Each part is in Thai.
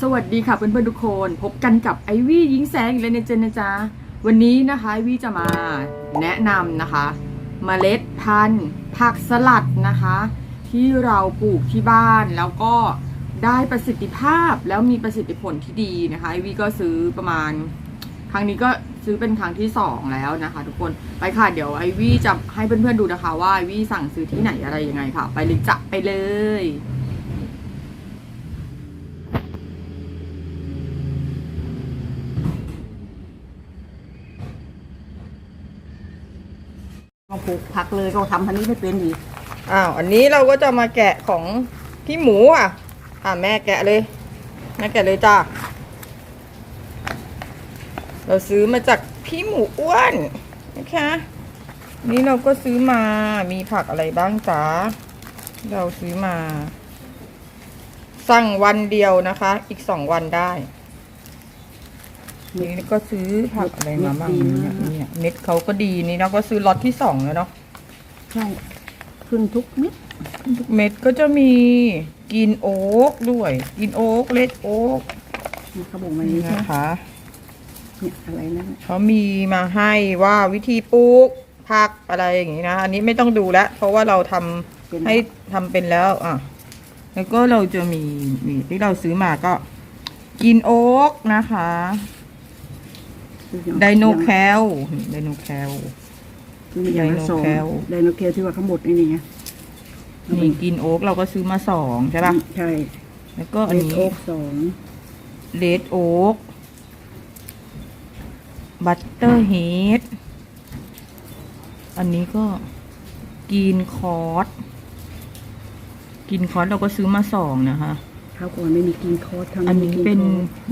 สวัสดีค่ะเพื่อนๆทุกคน พบกันกับไอวี่ยิงแสงอีกแล้วนะเจนนะจ๊ะวันนี้นะคะไอวี่จะมาแนะนำนะคะเมล็ดพันธุ์ผักสลัดนะคะ ที่เราปลูกที่บ้านแล้วก็ได้ประสิทธิภาพแล้วมีประสิทธิผลที่ดีนะคะไอวี่ก็ซื้อประมาณ ครั้งนี้ก็ซื้อเป็นครั้งที่สองแล้วนะคะ ทุกคนไปค่ะเดี๋ยวไอวี่จะให้เพื่อนๆดูนะคะ ว่าไอวี่สั่งซื้อที่ไหนอะไรยังไงค่ะ ไปเลยจะไปเลย มาปลูกผักเลยก็ทำพันนี้ไม่เป็นดีอ้าวอันนี้เราก็จะมาแกะของพี่หมูอะ อ่าแม่แกะเลยแม่แกะเลยจ้าเราซื้อมาจากพี่หมูอ้วนนะคะนี่เราก็ซื้อมามีผักอะไรบ้างจ้าเราซื้อมา สั่งวันเดียวนะคะ อีกสองวันได้ นี่ก็ซื้อผักอะไรมาบ้างเนี่ยเนี่ยเม็ดเขาก็ดีนี่เราก็ซื้อล็อตที่สองแล้วเนาะใช่ขึ้นทุกเม็ดทุกเม็ดก็จะมีกินโอ๊กด้วย กินโอ๊กเลดโอ๊กนี่เขาบอกมาอย่างนี้ใช่ไหมนะคะเนี่ยอะไรนั่นเขามีมาให้ว่าวิธีปลูกผักอะไรอย่างนี้นะอันนี้ไม่ต้องดูแล้วเพราะว่าเราทำเป็นให้ทำเป็นแล้วอะแล้วก็เราจะมีมีที่เราซื้อมาก็กินโอ๊กนะคะ ไดโนแคลไดโนแคลคืออย่างละสองไดโนแคล ไดโนแคลที่ว่าเขาหมดนี่นี่ไงนี่กินโอ๊กเราก็ซื้อมาสองใช่ป่ะใช่ แล้วก็อัเลนดนี้โอ๊กสองเลดโอ๊กบัตเตอร์เฮดอันนี้ก็กินคอร์สกินคอร์สเราก็ซื้อมาสองนะคะ คราวก่อนไม่มีกินคอร์สทางอันนี้เป็น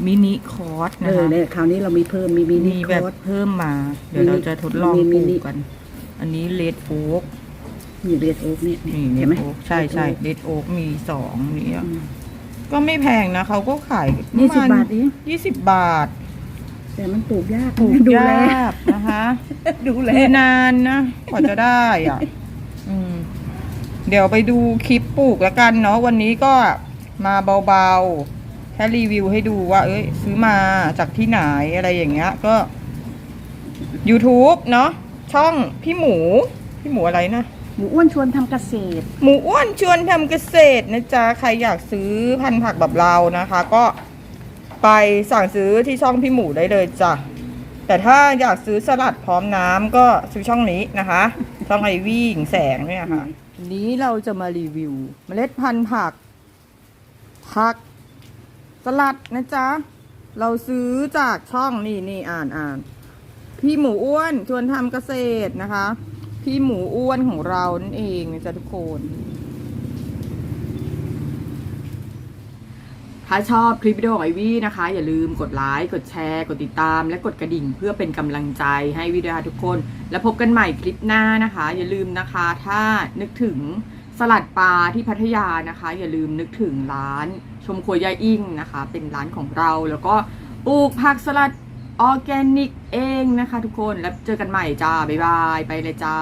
มินิคอร์สเอนะอคะเนี่ยคราวนี้เรามีเพิ่มมีมินิมีคแบบอร์ส เพิ่มมา เดี๋ยวเราจะทดลองมีปมิลูกกัน อันนี้เลดโอ๊กนี่เลดโอ๊กเนี่ยนี่เลเห็นดไหม โอ๊กใช่ใช่เลดโอ๊กมีสองนี่อืม ก็ไม่แพงนะเขาก็ขายยี่สิบบาทเองยี่สิบบาทแต่มันปลูกยากปลูกดูแลยากนะคะดูแล คือนานนะกว่าจะได้อะ อืม เดี๋ยวไปดูคลิปปลูกแล้วกันเนาะวันนี้ก็ มาเบาๆ แค่รีวิวให้ดูว่า เอ้ย ซื้อมาจากที่ไหนอะไรอย่างเงี้ย ก็ YouTube เนาะช่องพี่หมู พี่หมูอะไรนะ หมูอ้วนชวนทำเกษตร หมูอ้วนชวนทำเกษตรนะจ๊ะ ใครอยากซื้อพันธุ์ผักแบบเรานะคะ ก็ไปสั่งซื้อที่ช่องพี่หมูได้เลยจ้ะ แต่ถ้าอยากซื้อสลัดพร้อมน้ำก็ซื้อช่องนี้นะคะ ช่องไอวี่หญิงแสงเนี่ยค่ะ วันนี้เราจะมารีวิว เมล็ดพันธุ์ผัก ผักสลัดนะจ๊ะ เราซื้อจากช่องนี่นี่อ่านอ่านพี่หมูอ้วนชวนทำเกษตรนะคะ พี่หมูอ้วนของเรานั่นเองนะจ๊ะทุกคนถ้าชอบคลิปวิดีโอของไอวี่นะคะ อย่าลืมกดไลค์กดแชร์กดติดตาม และกดกระดิ่งเพื่อเป็นกำลังใจให้วิดีโอทุกคน แล้วพบกันใหม่คลิปหน้านะคะ อย่าลืมนะคะ ถ้านึกถึง ลัดปลาที่พัทยานะคะ อย่าลืมนึกถึงร้านชมครัวยายอิ่งนะคะ เป็นร้านของเราแล้วก็ปลูกผักสลัดออร์แกนิกเองนะคะทุกคนแล้วเจอกันใหม่จ้า บ๊ายบาย ไปเลยจ้า